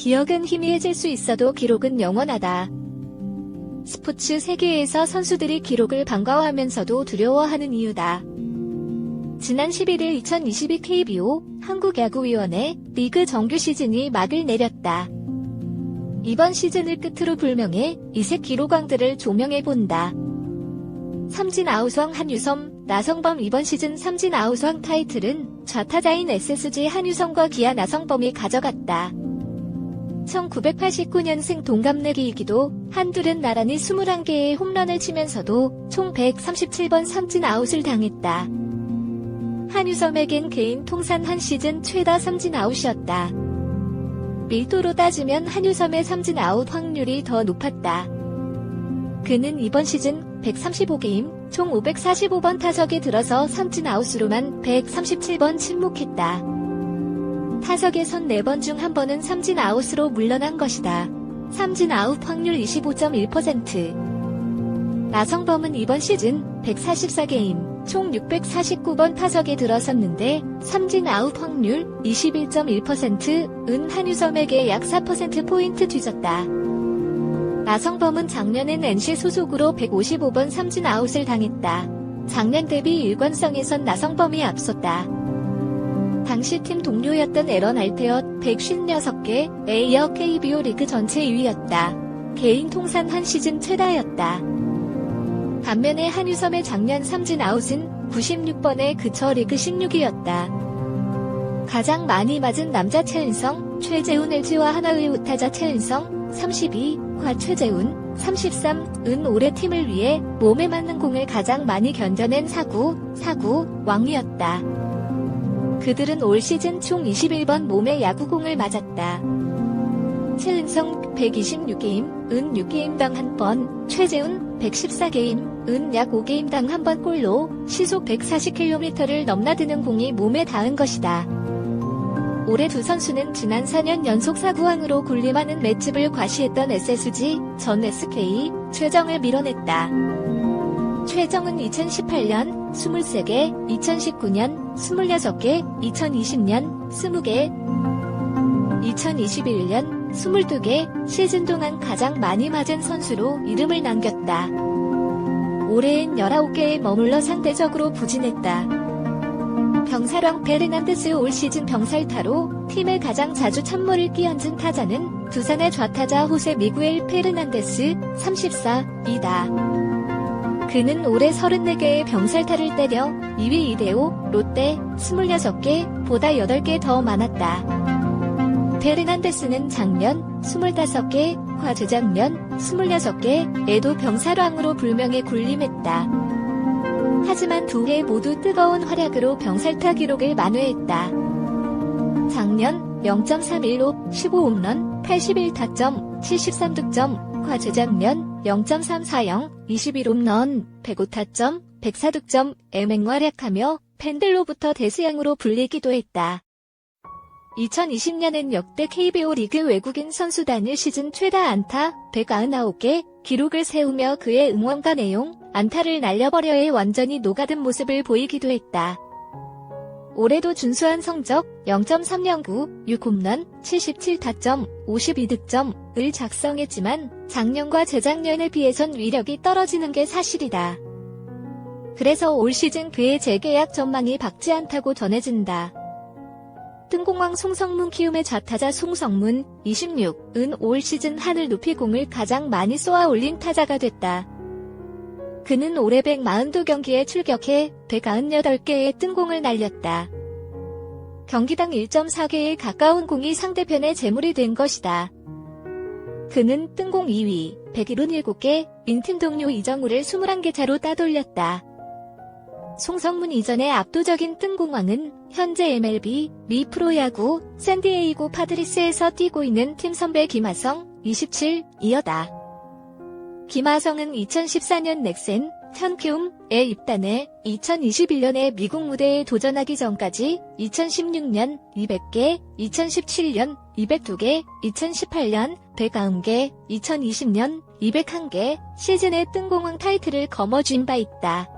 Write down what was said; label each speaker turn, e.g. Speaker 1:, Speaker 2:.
Speaker 1: 기억은 희미해질 수 있어도 기록은 영원하다. 스포츠 세계에서 선수들이 기록을 반가워하면서도 두려워하는 이유다. 지난 11일 2022 KBO 한국야구위원회 리그 정규 시즌이 막을 내렸다. 이번 시즌을 끝으로 불명예 이색 기록왕들을 조명해본다. 삼진 아우성 한유섬, 나성범 이번 시즌 삼진 아우성 타이틀은 좌타자인 SSG 한유섬과 기아 나성범이 가져갔다. 1989년생 동갑내기이기도 한둘은 나란히 21개의 홈런을 치면서도 총 137번 삼진 아웃을 당했다. 한유섬에겐 개인 통산 한 시즌 최다 삼진 아웃이었다. 밀도로 따지면 한유섬의 삼진 아웃 확률이 더 높았다. 그는 이번 시즌 135게임 총 545번 타석에 들어서 삼진 아웃으로만 137번 침묵했다. 타석에 선 4번 중 한 번은 삼진 아웃으로 물러난 것이다. 삼진 아웃 확률 25.1%. 나성범은 이번 시즌 144게임 총 649번 타석에 들어섰는데 삼진 아웃 확률 21.1%은 한유섬에게 약 4%포인트 뒤졌다. 나성범은 작년엔 NC 소속으로 155번 삼진 아웃을 당했다. 작년 대비 일관성에선 나성범이 앞섰다. 당시 팀 동료였던 에런 알테엇 156개, A어 KBO 리그 전체 2위였다. 개인 통산 한 시즌 최다였다. 반면에 한유섬의 작년 삼진 아웃은 96번에 그쳐 리그 16위였다. 가장 많이 맞은 남자 최은성, 최재훈 LG와 하나의 우타자 최은성 32 과 최재훈 33 은 올해 팀을 위해 몸에 맞는 공을 가장 많이 견뎌낸 사구, 사구 왕이었다. 그들은 올 시즌 총 21번 몸에 야구공을 맞았다. 최은성 126게임, 은 6게임당 1번, 최재훈 114게임, 은 약 5게임당 1번 골로 시속 140km를 넘나드는 공이 몸에 닿은 것이다. 올해 두 선수는 지난 4년 연속 사구왕으로 군림하는 맷집을 과시했던 SSG, 전 SK, 최정을 밀어냈다. 최정은 2018년 23개, 2019년 26개, 2020년 20개, 2021년 22개 시즌 동안 가장 많이 맞은 선수로 이름을 남겼다. 올해엔 19개에 머물러 상대적으로 부진했다. 병살왕 페르난데스 올 시즌 병살타로 팀에 가장 자주 찬물을 끼얹은 타자는 두산의 좌타자 호세 미구엘 페르난데스 34이다. 그는 올해 34개의 병살타를 때려 2위 이대호, 롯데 26개 보다 8개 더 많았다. 페르난데스는 작년 25개, 과 재작년 26개 에도 병살왕으로 불명예 군림했다. 하지만 두 해 모두 뜨거운 활약으로 병살타 기록을 만회했다. 작년 0.31로 15홈런, 81타점, 73득점, 과 재작년 0.340, 21홈런, 105타점, 104득점, 맹활약하며 팬들로부터 대수양으로 불리기도 했다. 2020년엔 역대 KBO 리그 외국인 선수 단일 시즌 최다 안타 199개 기록을 세우며 그의 응원가 내용 안타를 날려버려에 완전히 녹아든 모습을 보이기도 했다. 올해도 준수한 성적 0.309, 6홈런, 77타점, 52득점을 작성했지만 작년과 재작년에 비해선 위력이 떨어지는 게 사실이다. 그래서 올 시즌 그의 재계약 전망이 밝지 않다고 전해진다. 뜬공왕 송성문 키움의 좌타자 송성문 26은 올 시즌 하늘 높이 공을 가장 많이 쏘아 올린 타자가 됐다. 그는 올해 142경기에 출격해 198개의 뜬공을 날렸다. 경기당 1.4개에 가까운 공이 상대편의 재물이 된 것이다. 그는 뜬공 2위, 177개, 인팀 동료 이정우를 21개 차로 따돌렸다. 송성문 이전의 압도적인 뜬공왕은 현재 MLB, 미 프로야구, 샌디에이고 파드리스에서 뛰고 있는 팀 선배 김하성 27 이어다. 김하성은 2014년 넥센 현큐움에 입단해 2021년에 미국 무대에 도전하기 전까지 2016년 200개, 2017년 202개, 2018년 109개, 2020년 201개 시즌의 뜬공항 타이틀을 거머쥔 바 있다.